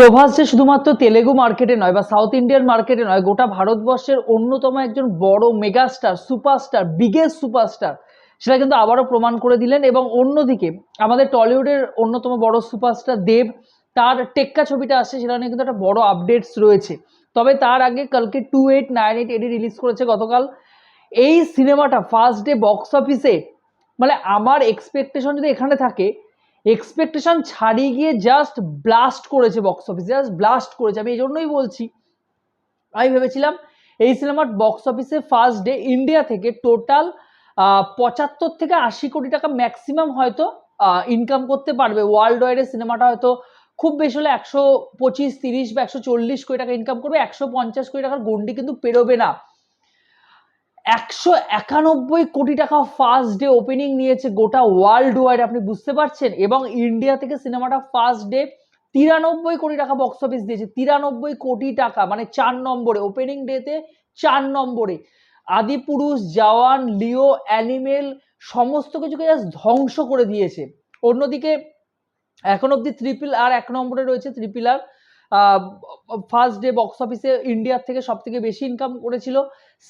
প্রভাস যে শুধুমাত্র তেলেগু মার্কেটে নয় বা সাউথ ইন্ডিয়ান মার্কেটে নয়, গোটা ভারতবর্ষের অন্যতম একজন বড় মেগাস্টার, সুপারস্টার বিগেস্ট সুপারস্টার সেটা কিন্তু আবারও প্রমাণ করে দিলেন। এবং অন্যদিকে আমাদের টলিউডের অন্যতম বড় সুপারস্টার দেব, তার টেক্কা ছবিটা আসছে, সেটা নিয়ে কিন্তু একটা বড় আপডেটস রয়েছে। তবে তার আগে কালকে two eight nine eight AD release করেছে গতকাল। এই সিনেমাটা ফার্স্ট ডে বক্স অফিসে মানে আমার এক্সপেকটেশন যদি এখানে থাকে এক্সপেকটেশন ছাড়িয়ে গিয়ে জাস্ট ব্লাস্ট করেছে বক্স অফিস জাস্ট ব্লাস্ট করেছে। আমি এই জন্যই বলছি, আমি ভেবেছিলাম এই সিনেমার বক্স অফিসে ফার্স্ট ডে ইন্ডিয়া থেকে টোটাল পঁচাত্তর থেকে আশি কোটি টাকা ম্যাক্সিমাম হয়তো ইনকাম করতে পারবে। ওয়ার্ল্ড ওয়াইডে সিনেমাটা হয়তো খুব বেশি হলে একশো পঁচিশ, তিরিশ বা একশো চল্লিশ কোটি টাকা ইনকাম করবে। একশো পঞ্চাশ কোটি টাকার গন্ডি কিন্তু পেরোবে না। একশো একানব্বই কোটি টাকা ফার্স্ট ডে ওপেনিং নিয়েছে গোটা ওয়ার্ল্ড ওয়াইড আপনি বুঝতে পারছেন? এবং ইন্ডিয়া থেকে সিনেমাটা ফার্স্ট ডে তিরানব্বই কোটি টাকা বক্স অফিস দিয়েছে। তিরানব্বই কোটি টাকা মানে চার নম্বরে ওপেনিং ডেতে চার নম্বরে। আদিপুরুষ, জওয়ান, লিও, অ্যানিমেল, সমস্ত কিছুকে জাস্ট ধ্বংস করে দিয়েছে। অন্যদিকে এখন অবধি ত্রিপিল আর এক নম্বরে রয়েছে triple R first day box অফিসে ইন্ডিয়ার থেকে সব থেকে বেশি ইনকাম করেছিল।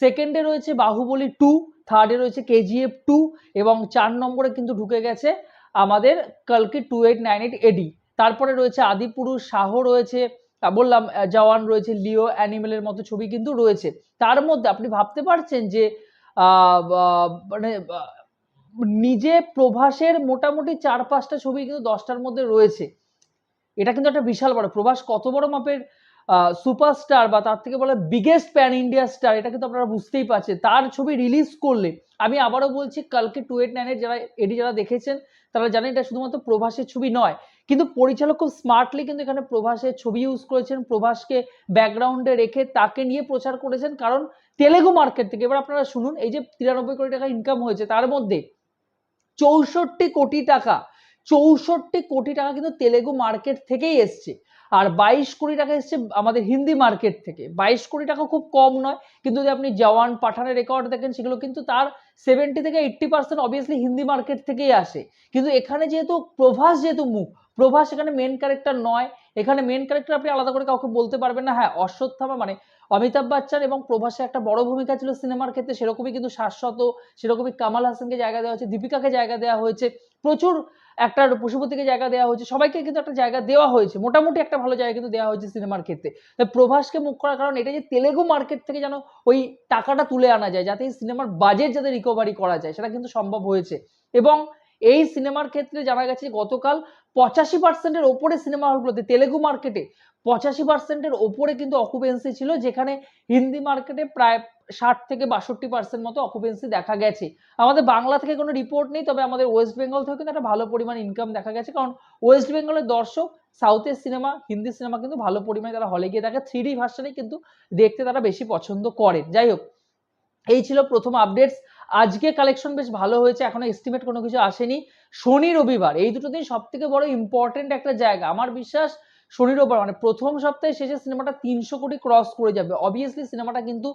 সেকেন্ডে রয়েছে বাহুবলী টু থার্ডে রয়েছে কেজিএফ টু এবং চার নম্বরে কিন্তু ঢুকে গেছে আমাদের কালকে two eight nine eight AD তারপরে রয়েছে আদিপুরুষ, শাহ রয়েছে বললাম জওয়ান রয়েছে, লিও অ্যানিমেলের মতো ছবি কিন্তু রয়েছে। তার মধ্যে আপনি ভাবতে পারছেন যে মানে নিজে প্রভাসের মোটামুটি চার পাঁচটা ছবি কিন্তু দশটার মধ্যে রয়েছে। এটা কিন্তু একটা বিশাল বড়, প্রভাস কত বড় মাপের সুপারস্টার বা তার থেকে বলে বিগেস্ট প্যান ইন্ডিয়া স্টার এটা কিন্তু আপনারা বুঝতেই পারছেন। তার ছবি রিলিজ করলে, আমি আবারও বলছি কালকে টু এইট নাইনের যারা এডি যারা দেখেছেন, তারা জানেন এটা শুধুমাত্র প্রভাসের ছবি নয়, কিন্তু পরিচালক খুব স্মার্টলি কিন্তু এখানে প্রভাসের ছবি ইউজ করেছেন, প্রভাসকে ব্যাকগ্রাউন্ডে রেখে তাকে নিয়ে প্রচার করেছেন, কারণ তেলেগু মার্কেট থেকে, এবার আপনারা শুনুন, এই যে তিরানব্বই কোটি টাকা ইনকাম হয়েছে, তার মধ্যে চৌষট্টি কোটি টাকা চৌষট্টি কোটি টাকা কিন্তু তেলেগু মার্কেট থেকেই এসছে। আর বাইশ কোটি টাকা এসছে আমাদের হিন্দি মার্কেট থেকে। বাইশ কোটি টাকা খুব কম নয়, কিন্তু যদি আপনি জওয়ান পাঠানের রেকর্ড দেখেন, সেগুলো কিন্তু তার সেভেন্টি থেকে eighty percent obviously Hindi market থেকেই আসে। কিন্তু এখানে যেহেতু প্রভাস যেহেতু মুখ, প্রভাস এখানে মেন ক্যারেক্টার নয়। এখানে মেন ক্যারেক্টার আপনি আলাদা করে কাউকে বলতে পারবেন না। হ্যাঁ অশ্বত্থামা মানে অমিতাভ বচ্চন এবং প্রভাসের একটা বড় ভূমিকা ছিল সিনেমার ক্ষেত্রে, সেরকমই কিন্তু শাশ্বত, সেরকমই কামাল হাসানকে জায়গা দেওয়া হয়েছে, দীপিকাকে জায়গা দেওয়া হয়েছে। প্রচুর একটা পশুপতিকে জায়গা দেওয়া হয়েছে, সবাইকে কিন্তু একটা জায়গা দেওয়া হয়েছে, মোটামুটি একটা ভালো জায়গা কিন্তু দেওয়া হয়েছে সিনেমার ক্ষেত্রে। প্রভাসকে মুখ করার কারণ এটা যে তেলেগু মার্কেট থেকে যেন ওই টাকাটা তুলে আনা যায়, যাতে এই সিনেমার বাজেট যাতে রিকভারি করা যায়, সেটা কিন্তু সম্ভব হয়েছে। এবং এই সিনেমার ক্ষেত্রে জানা গেছে গতকাল পঁচাশি পার্সেন্টের ওপরে সিনেমা হলগুলোতে, তেলেগু মার্কেটে পঁচাশি পার্সেন্টের ওপরে কিন্তু অকুপেন্সি ছিল, যেখানে হিন্দি মার্কেটে প্রায় ষাট থেকে বাষট্টি পার্সেন্ট মতো অকুপেন্সি দেখা গেছে। আমাদের বাংলা থেকে কোনো রিপোর্ট নেই, তবে আমাদের ওয়েস্ট বেঙ্গল থেকে কিন্তু একটা ভালো পরিমাণ ইনকাম দেখা গেছে। কারণ ওয়েস্ট বেঙ্গলের দর্শক সাউথের সিনেমা হিন্দি সিনেমা কিন্তু ভালো পরিমাণে তারা হলে গিয়ে দেখে। থ্রি ডি ভার্সনে কিন্তু দেখতে তারা বেশি পছন্দ করেন। যাই হোক, এই ছিল প্রথম আপডেটস আজকে কালেকশন বেশ ভালো হয়েছে, এখনও এস্টিমেট কোনো কিছু আসেনি। শনি, রবিবার, এই দুটো দিন সব থেকে বড় ইম্পর্টেন্ট একটা জায়গা। আমার বিশ্বাস শনি রবিবার মানে প্রথম সপ্তাহে শেষে সিনেমাটা তিনশো কোটি ক্রস করে যাবে। অবভিয়াসলি সিনেমাটা কিন্তু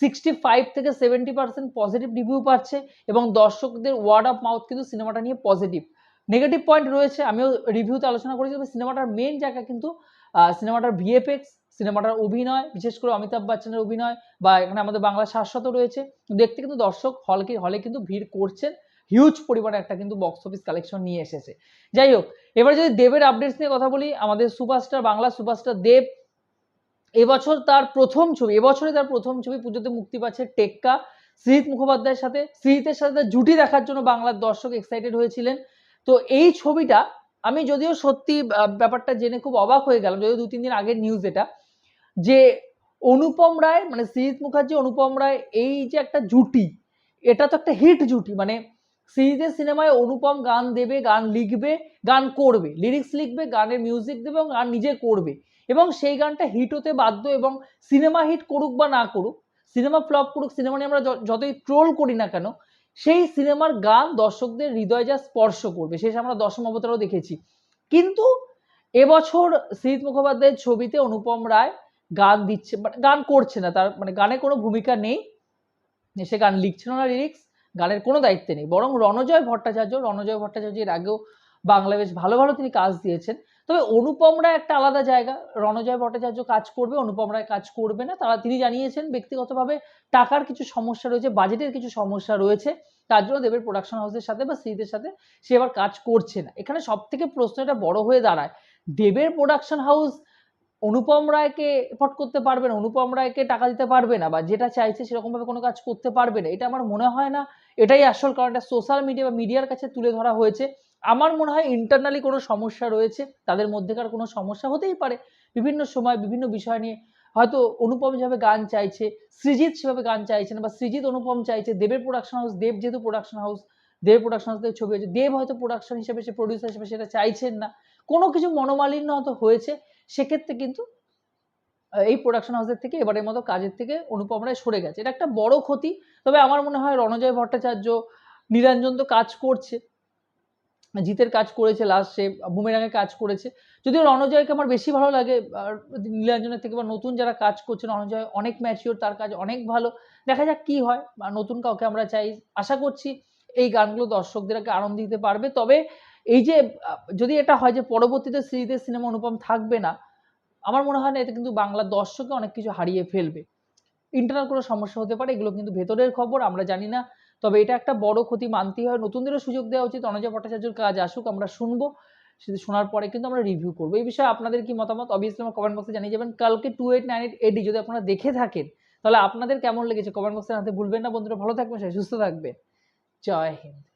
সিক্সটি ফাইভ থেকে সেভেন্টি পার্সেন্ট পজিটিভ রিভিউ পাচ্ছে এবং দর্শকদের ওয়ার্ড অফ মাউথ কিন্তু সিনেমাটা নিয়ে পজিটিভ নেগেটিভ পয়েন্ট রয়েছে, আমিও রিভিউতে আলোচনা করেছি সিনেমাটার মেন জায়গা কিন্তু সিনেমাটার ভিএফএক্স সিনেমাটার অভিনয়, বিশেষ করে অমিতাভ বচ্চনের অভিনয় বা এখানে আমাদের বাংলা শাশ্বত রয়েছে। দেখতে কিন্তু দর্শক হলকে হলে কিন্তু ভিড় করছেন। হিউজ পরিমাণে একটা কিন্তু বক্স অফিস কালেকশন নিয়ে এসেছে। যাই হোক, এবার যদি দেবের আপডেটস নিয়ে কথা বলি, আমাদের সুপারস্টার বাংলা সুপারস্টার দেব, এবছর তার প্রথম ছবি এবছরে তার প্রথম ছবি পুজোতে মুক্তি পাচ্ছে টেক্কা শ্রীত মুখোপাধ্যায়ের সাথে। শ্রীতের সাথে তার জুটি দেখার জন্য বাংলার দর্শক এক্সাইটেড হয়েছিলেন। তো এই ছবিটা, আমি যদিও সত্যি ব্যাপারটা জেনে খুব অবাক হয়ে গেলাম, যদিও দু তিন দিন আগের নিউজ এটা, যে অনুপম রায় মানে শ্রীজিৎ মুখার্জি, অনুপম রায়, এই যে একটা জুটি, এটা তো একটা হিট জুটি মানে শ্রীজিতের সিনেমায় অনুপম গান দেবে, গান লিখবে, গান করবে। লিরিক্স লিখবে গানের মিউজিক দেবে এবং গান নিজে করবে। এবং সেই গানটা হিট হতে বাধ্য এবং সিনেমা হিট করুক বা না করুক, সিনেমা ফ্লপ করুক, সিনেমা নিয়ে আমরা যতই ট্রোল করি না কেন, সেই সিনেমার গান দর্শকদের হৃদয় যা স্পর্শ করবে, শেষ আমরা দশম অবতারও দেখেছি। কিন্তু এবছর শ্রীজিৎ মুখোপাধ্যায়ের ছবিতে অনুপম রায় গান দিচ্ছে মানে গান করছে না, তার মানে গানে কোনো ভূমিকা নেই। সে গান লিখছিল না লিরিক্স গানের কোনো দায়িত্বে নেই। বরং রণজয় ভট্টাচার্য, রণজয় ভট্টাচার্যের আগেও বাংলা বেশ ভালো ভালো তিনি কাজ দিয়েছেন। তবে অনুপম রায় একটা আলাদা জায়গা। রণজয় ভট্টাচার্য কাজ করবে অনুপম রায় কাজ করবে না। তারা, তিনি জানিয়েছেন ব্যক্তিগতভাবে টাকার কিছু সমস্যা রয়েছে, বাজেটের কিছু সমস্যা রয়েছে। তার জন্য দেবের প্রোডাকশন হাউসের সাথে বা শ্রীদের সাথে সে এবার কাজ করছে না। এখানে সব থেকে প্রশ্ন এটা বড় হয়ে দাঁড়ায়। দেবের প্রোডাকশন হাউস অনুপম রায়কে এফোর্ড করতে পারবে না, অনুপম রায়কে টাকা দিতে পারবে না বা যেটা চাইছে সেরকম ভাবে কোনো কাজ করতে পারবে না, এটা আমার মনে হয় না। এটাই আসল কারণ, এটা সোশ্যাল মিডিয়া বা মিডিয়ার কাছে তুলে ধরা হয়েছে। আমার মনে হয় ইন্টারনালি কোনো সমস্যা রয়েছে, তাদের মধ্যেকার কোনো সমস্যা হতেই পারে। বিভিন্ন সময় বিভিন্ন বিষয় নিয়ে হয়তো অনুপম যেভাবে গান চাইছে, সৃজিৎ সেভাবে গান চাইছে না বা সৃজিৎ অনুপম চাইছে, দেবের প্রোডাকশন হাউস দেব যেহেতু production house Dev production house ছবি হয়েছে, দেব হয়তো প্রোডাকশন হিসেবে, সে প্রডিউসার হিসেবে সেটা চাইছেন না। কোনো কিছু মনোমালিন্য হয়তো হয়েছে সেক্ষেত্রে কিন্তু এই প্রোডাকশন হাউসের থেকে, এবারের মতো কাজের থেকে অনুপম রায় সরে গেছে। এটা একটা বড় ক্ষতি। তবে আমার মনে হয় রণজয় ভট্টাচার্য নিরঞ্জন তো কাজ করছে। জিতের কাজ করেছে লাস্ট সে বুমেরাঙের কাজ করেছে। যদিও রণজয়কে আমার বেশি ভালো লাগে নীলাঞ্জনের থেকে বা নতুন যারা কাজ করছে, রণজয় অনেক ম্যাচিওর তার কাজ অনেক ভালো। দেখা যাক কি হয় নতুন কাউকে আমরা চাই। আশা করছি এই গানগুলো দর্শকদেরকে আনন্দ দিতে পারবে। তবে এই যে, যদি এটা হয় যে পরবর্তীতে শ্রীদের সিনেমা অনুপম থাকবে না, আমার মনে হয় না এতে কিন্তু বাংলার দর্শকে অনেক কিছু হারিয়ে ফেলবে। ইন্টারনাল কোনো সমস্যা হতে পারে, এগুলো কিন্তু ভেতরের খবর, আমরা জানি না। তবে এটা একটা বড় ক্ষতি মানতেই হয়। নতুনদেরও সুযোগ দেওয়া উচিত অনজয় ভট্টাচার্যের কাজ আসুক, আমরা শুনব। সেটা শোনার পরে কিন্তু আমরা রিভিউ করব। এই বিষয়ে আপনাদের কি মতামত? অবভিয়াসলি আমার কমেন্ট বক্সে জানিয়ে যাবেন। কালকে two eight nine eight AD যদি আপনারা দেখে থাকেন, তাহলে আপনাদের কেমন লেগেছে? কমেন্ট বক্সে জানাতে ভুলবেন না। বন্ধুরা, ভালো থাকবেন সুস্থ থাকবেন। জয় হিন্দ।